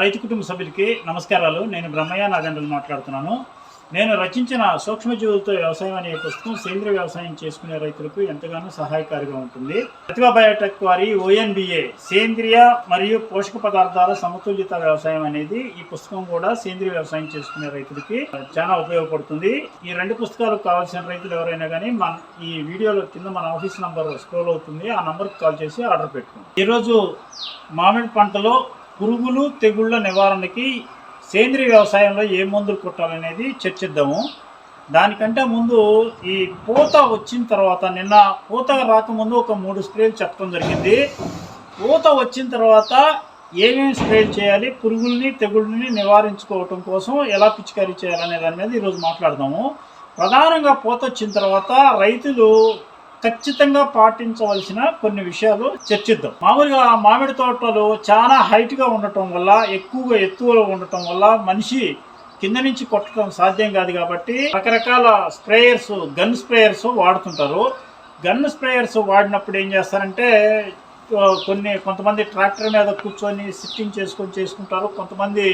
రైతు కుటుంబ సభ్యులకి నమస్కారాలు. నేను బ్రహ్మయ్య నాగండ్రలు మాట్లాడుతున్నాను. నేను రచించిన సూక్ష్మజీవులతో వ్యవసాయం అనే పుస్తకం సేంద్రియ వ్యవసాయం చేసుకునే రైతులకు ఎంతగానో సహాయకారిగా ఉంటుంది. ప్రతిభా బయోటెక్ వారి ఓఎన్బిఏ సేంద్రియ మరియు పోషక పదార్థాల సమతుల్యత వ్యవసాయం అనేది ఈ పుస్తకం కూడా సేంద్రియ వ్యవసాయం చేసుకునే రైతులకి చాలా ఉపయోగపడుతుంది. ఈ రెండు పుస్తకాలు కావాల్సిన రైతులు ఎవరైనా కానీ మన ఈ వీడియోలో కింద మన ఆఫీస్ నంబర్ స్క్రోల్ అవుతుంది. ఆ నంబర్కి కాల్ చేసి ఆర్డర్ పెట్టుకోండి. ఈరోజు మామిడి పంటలో పురుగులు తెగుళ్ళ నివారణకి సేంద్రియ వ్యవసాయంలో ఏ మందులు కొట్టాలనేది చర్చిద్దాము. దానికంటే ముందు ఈ పూత వచ్చిన తర్వాత నిన్న పూత రాకముందు ఒక మూడు స్ప్రేలు చెప్పడం జరిగింది. పూత వచ్చిన తర్వాత ఏమేమి స్ప్రేలు చేయాలి పురుగుల్ని తెగుళ్ళని నివారించుకోవటం కోసం ఎలా పిచికారీ చేయాలనే దాని మీద ఈరోజు మాట్లాడదాము. ప్రధానంగా పూత వచ్చిన తర్వాత రైతులు ఖచ్చితంగా పాటించవలసిన కొన్ని విషయాలు చర్చిద్దాం. మామూలుగా మామిడి తోటలు చాలా హైట్గా ఉండటం వల్ల ఎక్కువగా ఎత్తువలో ఉండటం వల్ల మనిషి కింద నుంచి కొట్టడం సాధ్యం కాదు కాబట్టి రకరకాల స్ప్రేయర్స్ గన్ స్ప్రేయర్స్ వాడుతుంటారు. గన్ స్ప్రేయర్స్ వాడినప్పుడు ఏం చేస్తారంటే కొన్ని కొంతమంది ట్రాక్టర్ మీద కూర్చొని సిట్టింగ్ చేసుకొని చేసుకుంటారు. కొంతమంది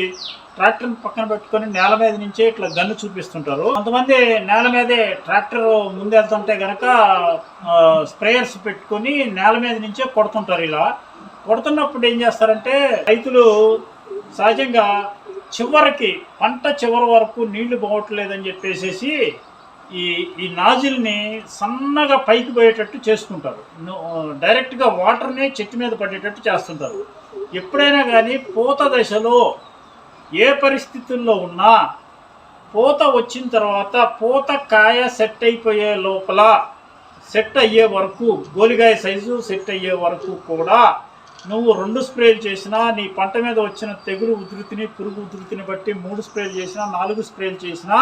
ట్రాక్టర్ని పక్కన పెట్టుకొని నేల మీద నుంచే ఇట్లా గన్ను చూపిస్తుంటారు. కొంతమంది నేల మీదే ట్రాక్టర్ ముందెళ్తుంటే గనక స్ప్రేయర్స్ పెట్టుకొని నేల మీద నుంచే కొడుతుంటారు ఇలా. కొడుతున్నప్పుడు ఏం చేస్తారంటే రైతులు సహజంగా చివరికి పంట చివరి వరకు నీళ్ళు పోవట్లేదని చెప్పేసేసి ఈ ఈ నాజిల్ని సన్నగా పైకి పోయేటట్టు చేసుకుంటారు డైరెక్ట్గా వాటర్ని చెట్టు మీద పడేటట్టు చేస్తుంటారు. ఎప్పుడైనా కానీ పూత దశలో ఏ పరిస్థితుల్లో ఉన్నా పూత వచ్చిన తర్వాత పూత కాయ సెట్ అయిపోయే లోపల సెట్ అయ్యే వరకు గోలిగాయ సైజు సెట్ అయ్యే వరకు కూడా నువ్వు రెండు స్ప్రేలు చేసినా నీ పంట మీద వచ్చిన తెగులు ఉధృతిని పురుగు ఉధృతిని బట్టి మూడు స్ప్రేలు చేసినా నాలుగు స్ప్రేలు చేసినా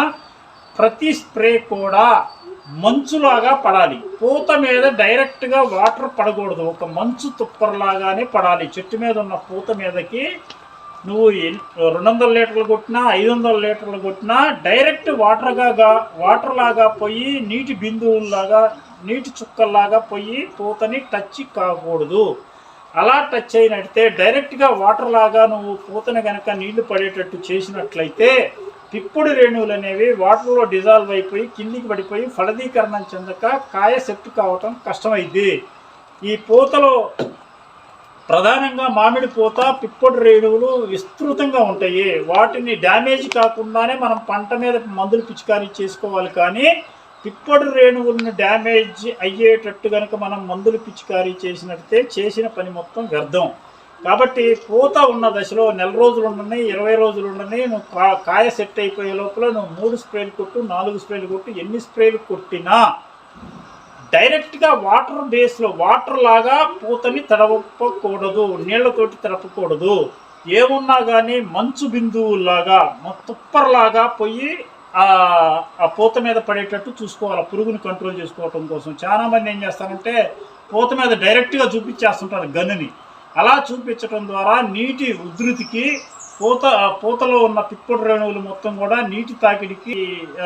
ప్రతి స్ప్రే కూడా మంచులాగా పడాలి. పూత మీద డైరెక్ట్గా వాటర్ పడకూడదు. ఒక మంచు తుప్పరలాగానే పడాలి. చెట్టు మీద ఉన్న పూత మీదకి నువ్వు రెండు వందల లీటర్లు కొట్టినా ఐదు వందల లీటర్లు కొట్టినా డైరెక్ట్ వాటర్గా వాటర్లాగా వాటర్ లాగా పోయి నీటి బిందువుల్లాగా నీటి చుక్కల్లాగా పోయి పూతని టచ్ కాకూడదు. అలా టచ్ అయినట్టే డైరెక్ట్గా వాటర్ లాగా నువ్వు పూతని కనుక నీళ్ళు పడేటట్టు చేసినట్లయితే పిప్పుడు రేణువులు అనేవి వాటర్లో డిజాల్వ్ అయిపోయి కిందికి పడిపోయి ఫలదీకరణం చెందక కాయ సెట్ కావటం కష్టమైంది. ఈ పూతలో ప్రధానంగా మామిడి పూత పిప్పటి రేణువులు విస్తృతంగా ఉంటాయి. వాటిని డ్యామేజ్ కాకుండానే మనం పంట మీద మందులు పిచికారీ చేసుకోవాలి కానీ పిప్పటి రేణువులను డ్యామేజ్ అయ్యేటట్టు కనుక మనం మందులు పిచికారీ చేసినట్టే చేసిన పని మొత్తం వ్యర్థం. కాబట్టి పూత ఉన్న దశలో నెల రోజులు ఉండని ఇరవై రోజులు ఉండని నువ్వు కా- కాయ సెట్ అయిపోయే లోపల నువ్వు మూడు స్ప్రేలు కొట్టు నాలుగు స్ప్రేలు కొట్టు ఎన్ని స్ప్రేలు కొట్టినా డైరెక్ట్గా వాటర్ బేస్లో వాటర్ లాగా పూతని తడపకూడదు నీళ్ళతోటి తడపకూడదు. ఏమున్నా కానీ మంచు బిందువులాగా తుప్పర్లాగా పోయి ఆ పూత మీద పడేటట్టు చూసుకోవాలి. ఆ పురుగుని కంట్రోల్ చేసుకోవటం కోసం. చాలా మంది ఏం చేస్తారంటే పూత మీద డైరెక్ట్గా చూపించేస్తుంటారు గన్నుని అలా చూపించడం ద్వారా నీటి ఉధృతికి పూత పూతలో ఉన్న పిప్పుడు రేణువులు మొత్తం కూడా నీటి తాకిడికి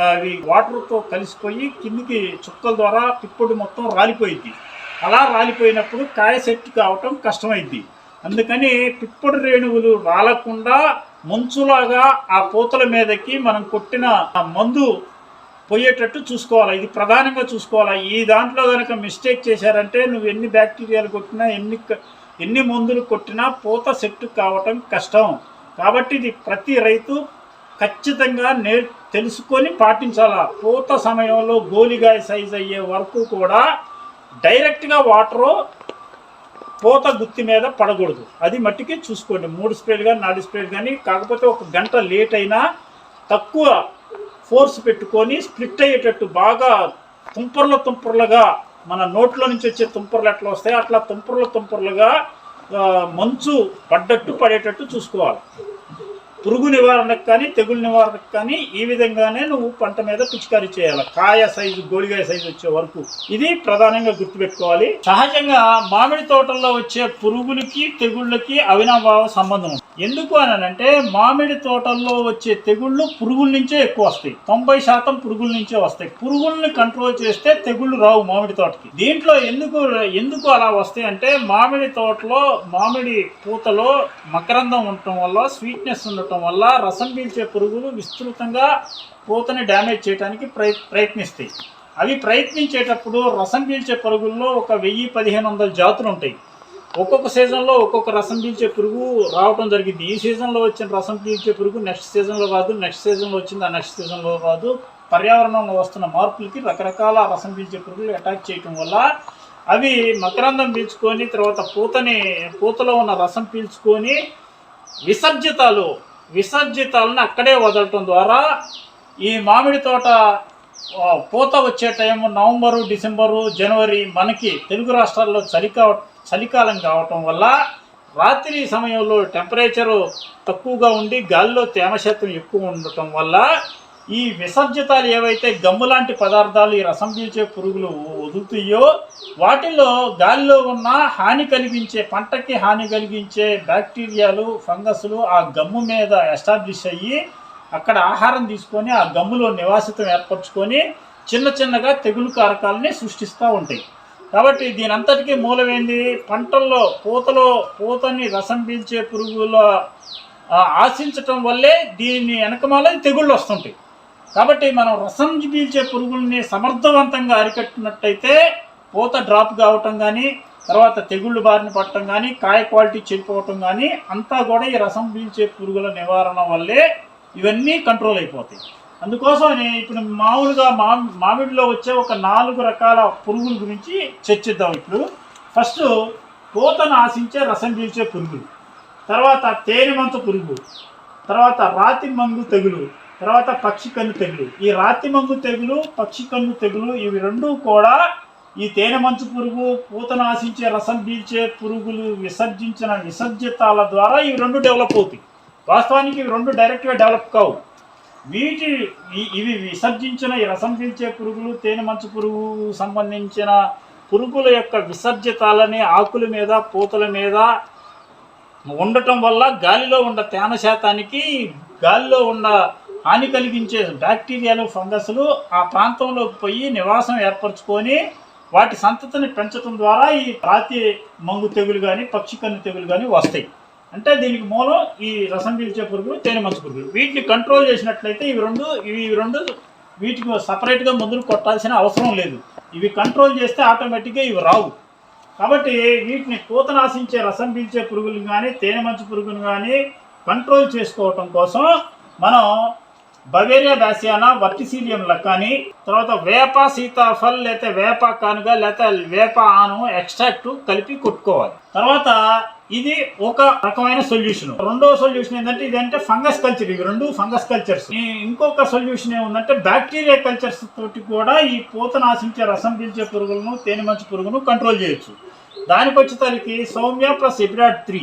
అవి వాటర్తో కలిసిపోయి కిందికి చుక్కల ద్వారా పిప్పుడు మొత్తం రాలిపోయింది అలా రాలిపోయినప్పుడు కాయ సెట్ కావటం కష్టమైంది అందుకని పిప్పడు రేణువులు రాలకుండా మంచులాగా ఆ పూతల మీదకి మనం కొట్టిన ఆ మందు పోయేటట్టు చూసుకోవాలి. ఇది ప్రధానంగా చూసుకోవాలి. ఈ దాంట్లో కనుక మిస్టేక్ చేశారంటే నువ్వు ఎన్ని బ్యాక్టీరియాలు కొట్టినా ఎన్ని ఎన్ని మందులు కొట్టినా పూత సెట్టు కావటం కష్టం. కాబట్టి ఇది ప్రతి రైతు ఖచ్చితంగా నేర్ తెలుసుకొని పాటించాలా. పూత సమయంలో గోలిగాయ సైజ్ అయ్యే వరకు కూడా డైరెక్ట్గా వాటరు పూత గుత్తి మీద పడకూడదు. అది మట్టికి చూసుకోండి. మూడు స్ప్రేలు కానీ నాలుగు స్ప్రేలు కానీ కాకపోతే ఒక గంట లేట్ అయినా తక్కువ ఫోర్స్ పెట్టుకొని స్ప్లిట్ అయ్యేటట్టు బాగా తుంపర్ల తుంపర్లుగా మన నోట్లో నుంచి వచ్చే తుంపర్లు ఎట్లా వస్తాయి అట్లా తుంపర్ల తుంపర్లుగా మంచు పడ్డట్టు పడేటట్టు చూసుకోవాలి. పురుగు నివారణకు కానీ తెగులు నివారణకు కానీ ఈ విధంగానే నువ్వు పంట మీద పిచికారీ చేయాలి. కాయ సైజు గోళిగాయ సైజు వచ్చే వరకు. ఇది ప్రధానంగా గుర్తుపెట్టుకోవాలి. సహజంగా మామిడి తోటల్లో వచ్చే పురుగులకి తెగుళ్ళకి అవినాభావ సంబంధం ఎందుకు అని అంటే మామిడి తోటల్లో వచ్చే తెగుళ్ళు పురుగుల నుంచే ఎక్కువ వస్తాయి. తొంభై శాతం పురుగుల నుంచే వస్తాయి. పురుగుల్ని కంట్రోల్ చేస్తే తెగుళ్ళు రావు మామిడి తోటకి. దీంట్లో ఎందుకు ఎందుకు అలా వస్తాయి అంటే మామిడి తోటలో మామిడి పూతలో మకరందం ఉండటం వల్ల స్వీట్నెస్ ఉండటం వల్ల రసం పీల్చే పురుగులు విస్తృతంగా పూతని డ్యామేజ్ చేయడానికి ప్రయ ప్రయత్నిస్తాయి. అవి ప్రయత్నించేటప్పుడు రసం పీల్చే పురుగుల్లో ఒక వెయ్యి పదిహేను వందల జాతులు ఉంటాయి. ఒక్కొక్క సీజన్లో ఒక్కొక్క రసం పీల్చే పురుగు రావడం జరిగింది. ఈ సీజన్లో వచ్చిన రసం పీల్చే పురుగు నెక్స్ట్ సీజన్లో కాదు నెక్స్ట్ సీజన్లో వచ్చింది ఆ నెక్స్ట్ సీజన్లో కాదు. పర్యావరణంలో వస్తున్న మార్పులకి రకరకాల రసం పీల్చే పురుగులు అటాక్ చేయటం వల్ల అవి మకరందం పీల్చుకొని తర్వాత పూతని పూతలో ఉన్న రసం పీల్చుకొని విసర్జితాలు విసర్జితాలను అక్కడే వదలటం ద్వారా ఈ మామిడి తోట పూత వచ్చే టైము నవంబరు డిసెంబరు జనవరి మనకి తెలుగు రాష్ట్రాల్లో చలి కావ చలికాలం కావటం వల్ల రాత్రి సమయంలో టెంపరేచరు తక్కువగా ఉండి గాలిలో తేమ శాతం ఎక్కువ ఉండటం వల్ల ఈ విసర్జితాలు ఏవైతే గమ్ము లాంటి పదార్థాలు ఈ రసం పీల్చే పురుగులు వదులుతాయో వాటిలో గాలిలో ఉన్న హాని కలిగించే పంటకి హాని కలిగించే బ్యాక్టీరియాలు ఫంగస్లు ఆ గమ్ము మీద ఎస్టాబ్లిష్ అయ్యి అక్కడ ఆహారం తీసుకొని ఆ గమ్ములో నివాసితం ఏర్పరచుకొని చిన్న చిన్నగా తెగులు కారకాలని సృష్టిస్తూ ఉంటాయి. కాబట్టి దీని అంతటికీ మూలమైంది? పంటల్లో పూతలో పూతని రసం పీల్చే పురుగుల ఆశించటం వల్లే దీని వెనకమాల తెగుళ్ళు వస్తుంటాయి. కాబట్టి మనం రసం పీల్చే పురుగుల్ని సమర్థవంతంగా అరికట్టినట్టయితే పూత డ్రాప్ కావటం కానీ తర్వాత తెగుళ్ళు బారిన పడటం కానీ కాయ క్వాలిటీ చెడిపోవటం కానీ అంతా కూడా ఈ రసం పీల్చే పురుగుల నివారణ వల్లే ఇవన్నీ కంట్రోల్ అయిపోతాయి. అందుకోసం ఇప్పుడు మామూలుగా మా మామిడిలో వచ్చే ఒక నాలుగు రకాల పురుగుల గురించి చర్చిద్దాం ఇప్పుడు. ఫస్ట్ పూతను ఆశించే రసం పీల్చే పురుగులు తర్వాత తేనెమంత పురుగు తర్వాత రాతి మందు తెగులు తర్వాత పక్షి కన్ను తెగులు. ఈ రాతి మంగు తెగులు పక్షి కన్ను తెగులు ఇవి రెండూ కూడా ఈ తేనె మంచు పురుగు పూతను ఆశించే రసం పీల్చే పురుగులు విసర్జించిన విసర్జితాల ద్వారా ఇవి రెండు డెవలప్ అవుతాయి. వాస్తవానికి ఇవి రెండు డైరెక్ట్గా డెవలప్ కావు. వీటి ఇవి విసర్జించిన ఈ రసం పీల్చే పురుగులు తేనె మంచు పురుగు సంబంధించిన పురుగుల యొక్క విసర్జితాలని ఆకుల మీద పూతల మీద ఉండటం వల్ల గాలిలో ఉన్న తేమ శాతానికి గాలిలో ఉన్న హాని కలిగించే బ్యాక్టీరియాలు ఫంగస్లు ఆ ప్రాంతంలోకి పోయి నివాసం ఏర్పరచుకొని వాటి సంతతిని పెంచడం ద్వారా ఈ రాతి మంగు తెగులు కానీ పక్షి కన్ను తెగులు కానీ వస్తాయి. అంటే దీనికి మూలం ఈ రసం పీల్చే పురుగులు తేనె మంచు పురుగులు. వీటిని కంట్రోల్ చేసినట్లయితే ఇవి రెండు ఇవి రెండు వీటికి సపరేట్గా మందులు కొట్టాల్సిన అవసరం లేదు. ఇవి కంట్రోల్ చేస్తే ఆటోమేటిక్గా ఇవి రావు. కాబట్టి వీటిని పూతనాశించే రసం పీల్చే పురుగులు కానీ తేనె మంచు పురుగులు కానీ కంట్రోల్ చేసుకోవటం కోసం మనం బవేరియా బ్యాసియానా వర్టిసీలియం లక్కాని తర్వాత వేప సీతాఫల్ లేకపోతే వేప కానుగ లేకపోతే వేప ఆను ఎక్స్ట్రాక్ట్ కలిపి కొట్టుకోవాలి. తర్వాత ఇది ఒక రకమైన సొల్యూషన్ రెండో సొల్యూషన్ ఏంటంటే ఇదంటే ఫంగస్ కల్చర్ ఇవి రెండు ఫంగస్ కల్చర్స్ ఇంకొక సొల్యూషన్ ఏముందంటే బ్యాక్టీరియా కల్చర్స్ తోటి కూడా ఈ పూతను ఆశించే రసం పీల్చే పురుగులను తేనె మంచు పురుగును కంట్రోల్ చేయొచ్చు. దానికి వచ్చేసరికి సౌమ్య ప్లస్ ఎబ్రాడ్ త్రీ.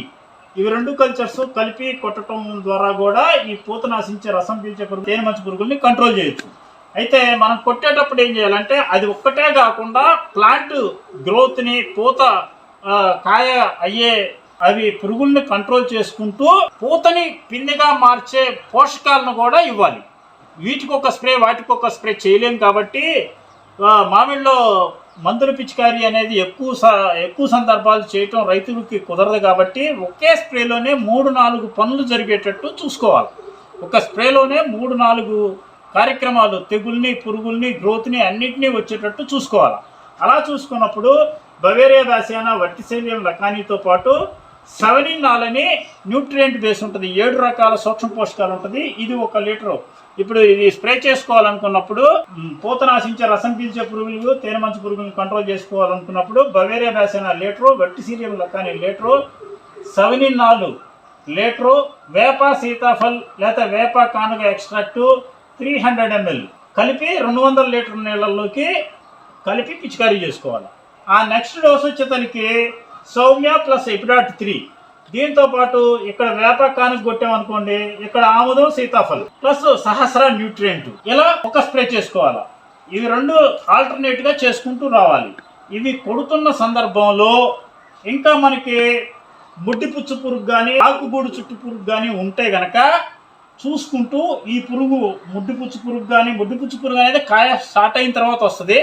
ఇవి రెండు కల్చర్స్ కలిపి కొట్టడం ద్వారా కూడా ఈ పూత నాశించే రసం పీల్చే పురుగు తేనె మంచు పురుగుల్ని కంట్రోల్ చేయొచ్చు. అయితే మనం కొట్టేటప్పుడు ఏం చేయాలంటే అది ఒక్కటే కాకుండా ప్లాంట్ గ్రోత్ని పూత కాయ అయ్యే అవి పురుగుల్ని కంట్రోల్ చేసుకుంటూ పూతని పిందిగా మార్చే పోషకాలను కూడా ఇవ్వాలి. వీటికి ఒక స్ప్రే వాటికొక స్ప్రే చేయలేం కాబట్టి మామిడిలో మందుల పిచికారీ అనేది ఎక్కువ స- ఎక్కువ సందర్భాలు చేయటం రైతులకి కుదరదు కాబట్టి ఒకే స్ప్రేలోనే మూడు నాలుగు పనులు జరిగేటట్టు చూసుకోవాలి. ఒక స్ప్రేలోనే మూడు నాలుగు కార్యక్రమాలు తెగుల్ని పురుగుల్ని గ్రోత్ని అన్నిటినీ వచ్చేటట్టు చూసుకోవాలి. అలా చూసుకున్నప్పుడు బవేరియా బ్యాసియానా వర్టిసేలియం రకానితో పాటు సెవెనిన్ నాలని న్యూట్రియంట్ బేస్ ఉంటుంది. ఏడు రకాల సూక్ష్మ పోషకాలు ఉంటుంది. ఇది ఒక లీటరు. ఇప్పుడు ఇది స్ప్రే చేసుకోవాలనుకున్నప్పుడు పూత నాశించే రసం పీల్చే పురుగులు తేనె మంచు పురుగులను కంట్రోల్ చేసుకోవాలనుకున్నప్పుడు బవేరియా బ్యాసైన లీటరు గట్టి సీరియం కానీ లీటరు సెవెనినాలు లీటరు వేప సీతాఫల్ లేదా వేప కానుగ ఎక్స్ట్రాక్టు త్రీ హండ్రెడ్ ఎంఎల్ కలిపి రెండు వందల లీటర్ నీళ్ళల్లోకి కలిపి పిచికారీ చేసుకోవాలి. ఆ నెక్స్ట్ డోస్ వచ్చేతనికి సౌమ్య ప్లస్ ఎపిడాట్ త్రీ దీంతో పాటు ఇక్కడ వేపకానికి కానుక కొట్టామనుకోండి ఇక్కడ ఆముదం సీతాఫలం ప్లస్ సహస్ర న్యూట్రియంట్. ఇలా ఒక స్ప్రే చేసుకోవాలి? ఇవి రెండు ఆల్టర్నేట్గా చేసుకుంటూ రావాలి. ఇవి కొడుతున్న సందర్భంలో ఇంకా మనకి ముడ్డి పుచ్చు పురుగు కానీ ఆకుగూడు చుట్టు పురుగు కానీ ఉంటే గనక చూసుకుంటూ ఈ పురుగు ముడ్డి పుచ్చు పురుగు కానీ ముడ్డి పుచ్చు పురుగు అనేది కాయ స్టార్ట్ అయిన తర్వాత వస్తుంది.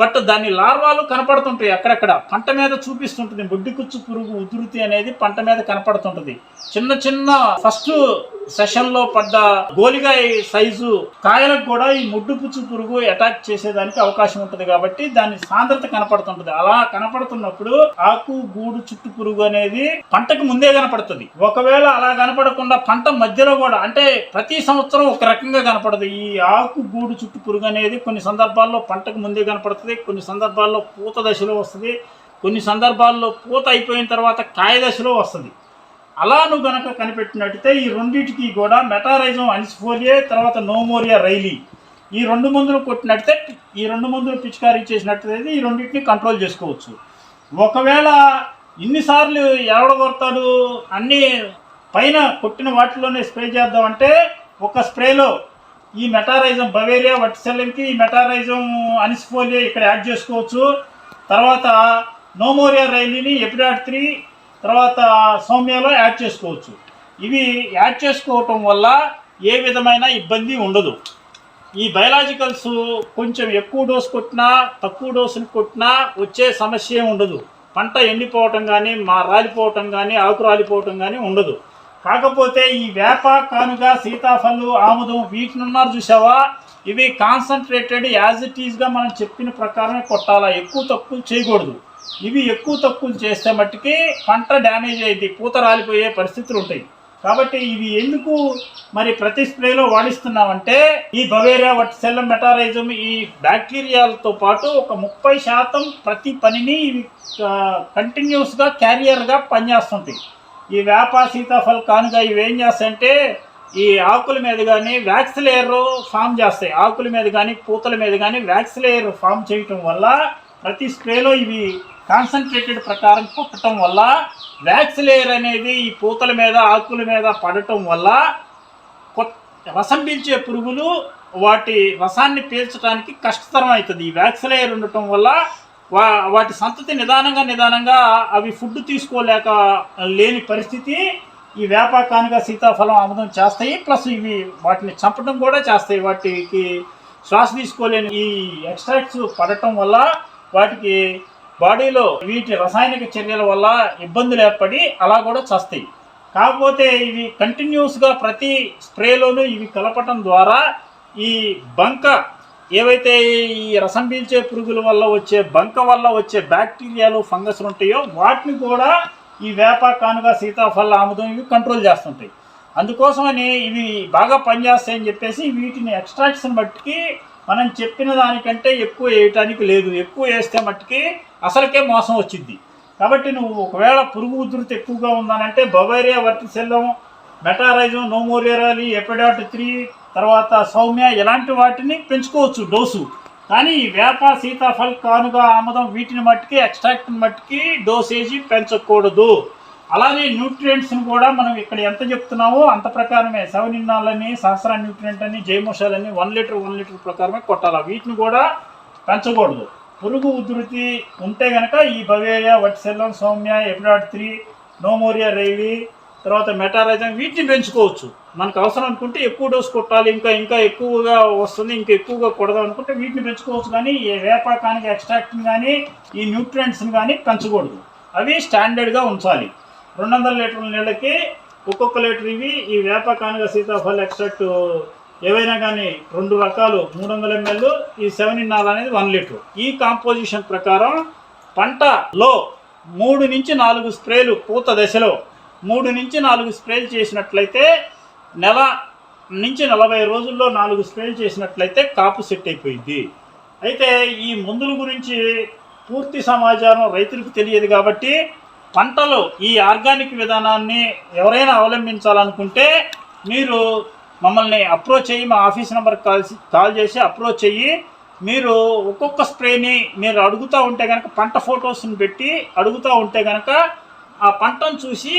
బట్ దాని లార్వాలు కనపడుతుంటాయి అక్కడక్కడ. పంట మీద చూపిస్తుంటుంది. బొడ్డి కుచ్చు పురుగు ఉధృతి అనేది పంట మీద కనపడుతుంటుంది. చిన్న చిన్న ఫస్ట్ సెషన్లో పడ్డ గోలిగాయ సైజు కాయలకు కూడా ఈ ముడ్డు పుచ్చు పురుగు అటాక్ చేసేదానికి అవకాశం ఉంటుంది కాబట్టి దాని సాంద్రత కనపడుతుంటుంది. అలా కనపడుతున్నప్పుడు ఆకు గూడు చుట్టు పురుగు అనేది పంటకు ముందే కనపడుతుంది. ఒకవేళ అలా కనపడకుండా పంట మధ్యలో కూడా అంటే ప్రతి సంవత్సరం ఒక రకంగా కనపడదు. ఈ ఆకు గూడు చుట్టు పురుగు అనేది కొన్ని సందర్భాల్లో పంటకు ముందే కనపడుతుంది కొన్ని సందర్భాల్లో పూత దశలో వస్తుంది కొన్ని సందర్భాల్లో పూత అయిపోయిన తర్వాత కాయ దశలో వస్తుంది. అలా నువ్వు గనక కనిపెట్టినట్టయితే ఈ రెండింటికి కూడా మెటారైజం అనిసిఫోలియే తర్వాత నోమోరియా రైలీ. ఈ రెండు మందులు కొట్టినట్టే ఈ రెండు మందులు పిచికారీ చేసినట్టయితే ఈ రెండింటిని కంట్రోల్ చేసుకోవచ్చు. ఒకవేళ ఇన్నిసార్లు ఎవడగొడతాడు అన్నీ పైన కొట్టిన వాటిలోనే స్ప్రే చేద్దామంటే ఒక స్ప్రేలో ఈ మెటారైజం బవేరియా వట్సెల్లంకి ఈ మెటారైజం అనిసిఫోలియా ఇక్కడ యాడ్ చేసుకోవచ్చు. తర్వాత నోమోరియా రైలీని ఎపిడాట్ త్రీ తర్వాత సౌమ్యలో యాడ్ చేసుకోవచ్చు. ఇవి యాడ్ చేసుకోవటం వల్ల ఏ విధమైన ఇబ్బంది ఉండదు. ఈ బయలాజికల్స్ కొంచెం ఎక్కువ డోస్ కొట్టినా తక్కువ డోసులు కొట్టినా వచ్చే సమస్య ఉండదు. పంట ఎండిపోవటం కానీ మా రాలిపోవటం కానీ ఆకు రాలిపోవటం కానీ ఉండదు. కాకపోతే ఈ వేప కానుక సీతాఫలు ఆముదం వీటిని ఉన్నారు చూసావా ఇవి కాన్సన్ట్రేటెడ్ యాజ్ ఇట్ ఈస్గా మనం చెప్పిన ప్రకారమే కొట్టాలా? ఎక్కువ తక్కువ చేయకూడదు. ఇవి ఎక్కువ తక్కువలు చేస్తే మట్టుకి పంట డ్యామేజ్ అయింది పూత రాలిపోయే పరిస్థితులు ఉంటాయి. కాబట్టి ఇవి ఎందుకు మరి ప్రతి స్ప్రేలో వాడిస్తున్నామంటే ఈ బవేరియా వట్ సెల్లం మెటారైజం ఈ బ్యాక్టీరియాలతో పాటు ఒక ముప్పై శాతం ప్రతి పనిని ఇవి కంటిన్యూస్గా క్యారియర్గా పనిచేస్తుంటాయి. ఈ వేప సీతాఫల కానుక ఇవి ఏం చేస్తాయంటే ఈ ఆకుల మీద కానీ వ్యాక్స్ లేయర్ ఫామ్ చేస్తాయి. ఆకుల మీద కానీ పూతల మీద కానీ వ్యాక్స్ లేయర్ ఫామ్ చేయటం వల్ల ప్రతి స్ప్రేలో ఇవి కాన్సన్ట్రేటెడ్ ప్రకారం కొట్టడం వల్ల వ్యాక్స్ లేయర్ అనేది ఈ పూతల మీద ఆకుల మీద పడటం వల్ల కొత్త రసం పీల్చే పురుగులు వాటి రసాన్ని పీల్చడానికి కష్టతరం అవుతుంది ఈ వ్యాక్స్ లేయర్ ఉండటం వల్ల వా వాటి సంతతి నిదానంగా నిదానంగా అవి ఫుడ్ తీసుకోలేక లేని పరిస్థితి ఈ వేప సీతాఫలం ఆముదం చేస్తాయి. ప్లస్ ఇవి వాటిని చంపడం కూడా చేస్తాయి. వాటికి శ్వాస తీసుకోలేని ఈ ఎక్స్ట్రాక్ట్స్ పడటం వల్ల వాటికి బాడీలో వీటి రసాయనిక చర్యల వల్ల ఇబ్బందులు ఏర్పడి అలా కూడా చస్తాయి. కాకపోతే ఇవి కంటిన్యూస్గా ప్రతి స్ప్రేలోనూ ఇవి కలపటం ద్వారా ఈ బంక ఏవైతే ఈ రసం పీల్చే పురుగుల వల్ల వచ్చే బంక వల్ల వచ్చే బ్యాక్టీరియాలు ఫంగస్లు ఉంటాయో వాటిని కూడా ఈ వేప కానుక సీతాఫల ఆముదం ఇవి కంట్రోల్ చేస్తుంటాయి. అందుకోసమని ఇవి బాగా పనిచేస్తాయని చెప్పేసి వీటిని ఎక్స్ట్రాక్షన్ బట్టి మనం చెప్పిన దానికంటే ఎక్కువ వేయటానికి లేదు. ఎక్కువ వేస్తే మట్టుకి అసలుకే మోసం వచ్చింది. కాబట్టి నువ్వు ఒకవేళ పురుగు ఉధృతి ఎక్కువగా ఉందనంటే బవేరియా వర్టిసెల్లం మెటారైజం నోమోరియరాలి ఎపిడాట్ త్రీ తర్వాత సౌమ్య ఇలాంటి వాటిని పెంచుకోవచ్చు డోసు. కానీ ఈ వేప సీతాఫల్ కానుగ ఆమదం వీటిని మట్టుకి ఎక్స్ట్రాక్ట్ మట్టుకి డోసేజీ పెంచకూడదు. అలానే న్యూట్రియంట్స్ని కూడా మనం ఇక్కడ ఎంత చెప్తున్నామో అంత ప్రకారమే. సవనిన్నాలని సహస్ర న్యూట్రియంట్ అని జైమోషాలని వన్ లీటర్ వన్ లీటర్ ప్రకారమే కొట్టాలి. వీటిని కూడా పెంచకూడదు. పురుగు ఉధృతి ఉంటే గనక ఈ బవేరియా వట్సెల్లం సౌమ్య ఎపిడాట్ త్రీ నోమోరియా రైలి తర్వాత మెటారైజం వీటిని పెంచుకోవచ్చు. మనకు అవసరం అనుకుంటే ఎక్కువ డోస్ కొట్టాలి. ఇంకా ఇంకా ఎక్కువగా వస్తుంది ఇంకా ఎక్కువగా కొడదాం అనుకుంటే వీటిని పెంచుకోవచ్చు. కానీ ఈ వేపాకానికి ఎక్స్ట్రాక్ట్ని కానీ ఈ న్యూట్రియంట్స్ని కానీ పెంచకూడదు. అవి స్టాండర్డ్గా ఉంచాలి. రెండు వందల లీటర్ల నీళ్ళకి ఒక్కొక్క లీటర్ ఇవి ఈ వేపకానుగ సీతాఫల ఎక్స్ట్రాక్ట్ ఏవైనా కానీ రెండు రకాలు మూడు వందల ఎంఎల్ ఈ సెవెన్ ఇన్ నాలుగు అనేది వన్ లీటర్. ఈ కాంపోజిషన్ ప్రకారం పంటలో మూడు నుంచి నాలుగు స్ప్రేలు పూత దశలో మూడు నుంచి నాలుగు స్ప్రేలు చేసినట్లయితే నెల నుంచి నలభై రోజుల్లో నాలుగు స్ప్రేలు చేసినట్లయితే కాపు సెట్ అయిపోయింది అయితే ఈ మందుల గురించి పూర్తి సమాచారం రైతులకు తెలియదు కాబట్టి పంటలు ఈ ఆర్గానిక్ విధానాన్ని ఎవరైనా అవలంబించాలనుకుంటే మీరు మమ్మల్ని అప్రోచ్ అయ్యి మా ఆఫీస్ నెంబర్ కాల్ కాల్ చేసి అప్రోచ్ అయ్యి మీరు ఒక్కొక్క స్ప్రేని మీరు అడుగుతూ ఉంటే కనుక పంట ఫొటోస్ని పెట్టి అడుగుతూ ఉంటే కనుక ఆ పంటను చూసి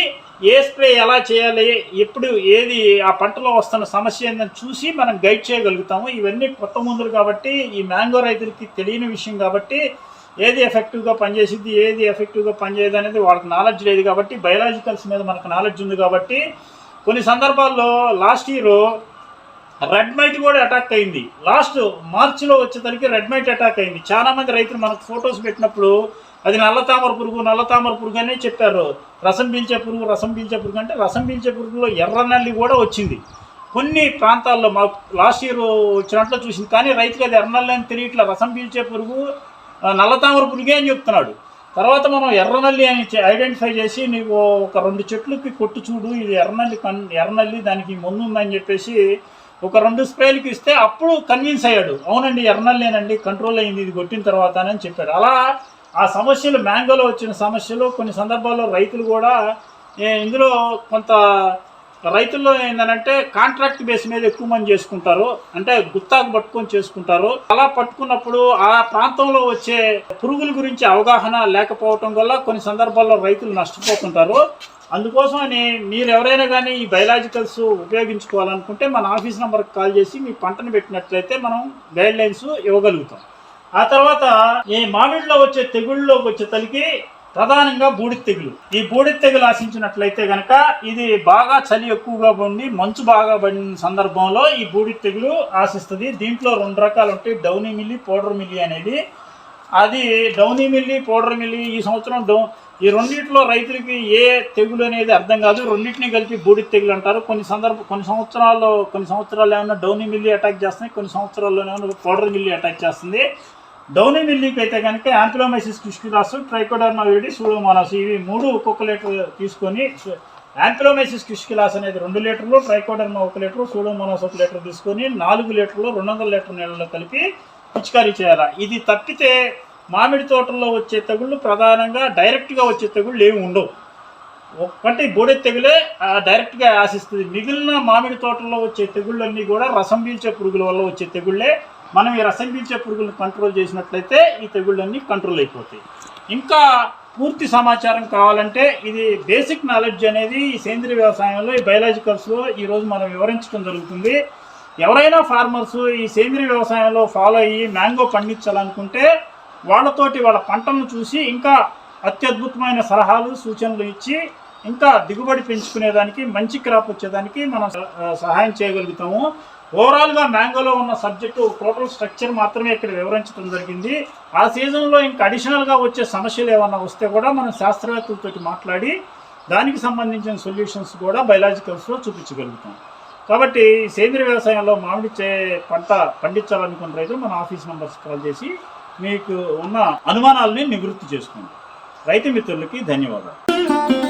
ఏ స్ప్రే ఎలా చేయాలి ఎప్పుడు ఏది ఆ పంటలో వస్తున్న సమస్య ఏందని చూసి మనం గైడ్ చేయగలుగుతాము. ఇవన్నీ కొత్త మందులు కాబట్టి ఈ మ్యాంగో రైతులకి తెలియని విషయం కాబట్టి ఏది ఎఫెక్టివ్గా పనిచేసిద్ది ఏది ఎఫెక్టివ్గా పనిచేయదు అనేది వాళ్ళకి నాలెడ్జ్ లేదు కాబట్టి బయలాజికల్స్ మీద మనకు నాలెడ్జ్ ఉంది కాబట్టి కొన్ని సందర్భాల్లో లాస్ట్ ఇయర్ రెడ్ మైట్ కూడా అటాక్ అయింది. లాస్ట్ మార్చిలో వచ్చేసరికి రెడ్ మైట్ అటాక్ అయింది. చాలామంది రైతులు మనకు ఫొటోస్ పెట్టినప్పుడు అది నల్ల తామర పురుగు నల్ల తామర పురుగు అనే చెప్పారు. రసం పీల్చే పురుగు రసం పీల్చే పురుగు అంటే రసం పీల్చే పురుగులో ఎర్ర నల్లి కూడా వచ్చింది. కొన్ని ప్రాంతాల్లో మా లాస్ట్ ఇయర్ వచ్చినట్లు చూసింది. కానీ రైతుకి అది ఎర్ర నల్లి అని తెలియట్లా. రసం పీల్చే పురుగు నల్లతామర నల్ల పురుగే అని చెప్తున్నాడు. తర్వాత మనం ఎర్రనల్లి అని ఐడెంటిఫై చేసి నీకు ఒక రెండు చెట్లకి కొట్టు చూడు ఇది ఎర్రనల్లి కన్ ఎర్రనల్లి దానికి ముందు ఉందని చెప్పేసి ఒక రెండు స్ప్రేలకు ఇస్తే అప్పుడు కన్విన్స్ అయ్యాడు. అవునండి ఎర్రనల్లేనండి కంట్రోల్ అయింది ఇది కొట్టిన తర్వాత అని చెప్పాడు. అలా ఆ సమస్యలు మ్యాంగోలో వచ్చిన సమస్యలు కొన్ని సందర్భాల్లో రైతులు కూడా ఇందులో కొంత రైతుల్లో ఏంటంటే కాంట్రాక్ట్ బేస్ మీద ఎక్కువ మంది చేసుకుంటారు. అంటే గుత్తాకు పట్టుకొని చేసుకుంటారు. అలా పట్టుకున్నప్పుడు ఆ ప్రాంతంలో వచ్చే పురుగుల గురించి అవగాహన లేకపోవటం వల్ల కొన్ని సందర్భాల్లో రైతులు నష్టపోతుంటారు. అందుకోసమని మీరు ఎవరైనా కానీ ఈ బయలాజికల్స్ ఉపయోగించుకోవాలనుకుంటే మన ఆఫీస్ నెంబర్కి కాల్ చేసి మీ పంటను పెట్టినట్లయితే మనం గైడ్ లైన్స్ ఇవ్వగలుగుతాం. ఆ తర్వాత ఈ మామిడిలో వచ్చే తెగుళ్ళలోకి వచ్చే తలికి ప్రధానంగా బూడిద తెగులు. ఈ బూడిద తెగులు ఆశించినట్లయితే గనక ఇది బాగా చలి ఎక్కువగా ఉండి మంచు బాగా పడిన సందర్భంలో ఈ బూడిద తెగులు ఆశిస్తుంది. దీంట్లో రెండు రకాలు ఉంటాయి. డౌనీ మిల్లి పౌడర్ మిల్లి అనేది. అది డౌనీ మిల్లి పౌడర్ మిల్లి ఈ సంవత్సరం డౌ ఈ రెండింటిలో రైతులకి ఏ తెగులు అనేది అర్థం కాదు. రెండింటిని కలిపి బూడిద తెగులు అంటారు. కొన్ని సందర్భ కొన్ని సంవత్సరాల్లో కొన్ని సంవత్సరాలు ఏమైనా డౌనీ మిల్లి అటాక్ చేస్తున్నాయి. కొన్ని సంవత్సరాల్లో ఏమైనా పౌడర్ మిల్లి అటాక్ చేస్తుంది. డౌనీ మిల్లీకి అయితే కనుక యాంపిలోమైసిస్ క్రిస్కిలాస్ ట్రైకోడర్మా వేడి సూడోమోనాస్ ఇవి మూడు ఒక్కొక్క లీటర్ తీసుకొని యాంపిలోమైసిస్ క్రిస్కిలాస్ అనేది రెండు లీటర్లు ట్రైకోడర్మా ఒక లీటర్ సూడోమోనాస్ ఒక లీటర్ తీసుకొని నాలుగు లీటర్లు రెండు వందల లీటర్ నీళ్ళలో కలిపి పిచికారీ చేయాలి. ఇది తప్పితే మామిడి తోటల్లో వచ్చే తెగుళ్ళు ప్రధానంగా డైరెక్ట్గా వచ్చే తెగుళ్ళు ఏమి ఉండవు. ఒకటి బూడె తెగులే డైరెక్ట్గా ఆశిస్తుంది మిగిలిన మామిడి తోటల్లో వచ్చే తెగుళ్ళన్నీ కూడా రసం పీల్చే పురుగుల వల్ల వచ్చే తెగుళ్ళే. మనం ఈ రసం పీల్చే పురుగులను కంట్రోల్ చేసినట్లయితే ఈ తెగుళ్ళన్నీ కంట్రోల్ అయిపోతాయి. ఇంకా పూర్తి సమాచారం కావాలంటే ఇది బేసిక్ నాలెడ్జ్ అనేది ఈ సేంద్రియ వ్యవసాయంలో ఈ బయలాజికల్స్లో ఈరోజు మనం వివరించడం జరుగుతుంది. ఎవరైనా ఫార్మర్స్ ఈ సేంద్రియ వ్యవసాయంలో ఫాలో అయ్యి మ్యాంగో పండించాలనుకుంటే వాళ్ళతోటి వాళ్ళ పంటను చూసి ఇంకా అత్యద్భుతమైన సలహాలు సూచనలు ఇచ్చి ఇంకా దిగుబడి పెంచుకునేదానికి మంచి క్రాప్ వచ్చేదానికి మనం స- సహాయం చేయగలుగుతాము. ఓవరాల్గా మ్యాంగోలో ఉన్న సబ్జెక్టు టోటల్ స్ట్రక్చర్ మాత్రమే ఇక్కడ వివరించడం జరిగింది. ఆ సీజన్లో ఇంకా అడిషనల్గా వచ్చే సమస్యలు ఏమన్నా వస్తే కూడా మనం శాస్త్రవేత్తలతో మాట్లాడి దానికి సంబంధించిన సొల్యూషన్స్ కూడా బయలాజికల్స్లో చూపించగలుగుతాం. కాబట్టి సేంద్రియ వ్యవసాయంలో మామిడి చే పంట పండించాలనుకున్న రైతులు మన ఆఫీస్ నెంబర్స్ కాల్ చేసి మీకు ఉన్న అనుమానాలని నివృత్తి చేసుకోండి. రైతు మిత్రులకి ధన్యవాదాలు.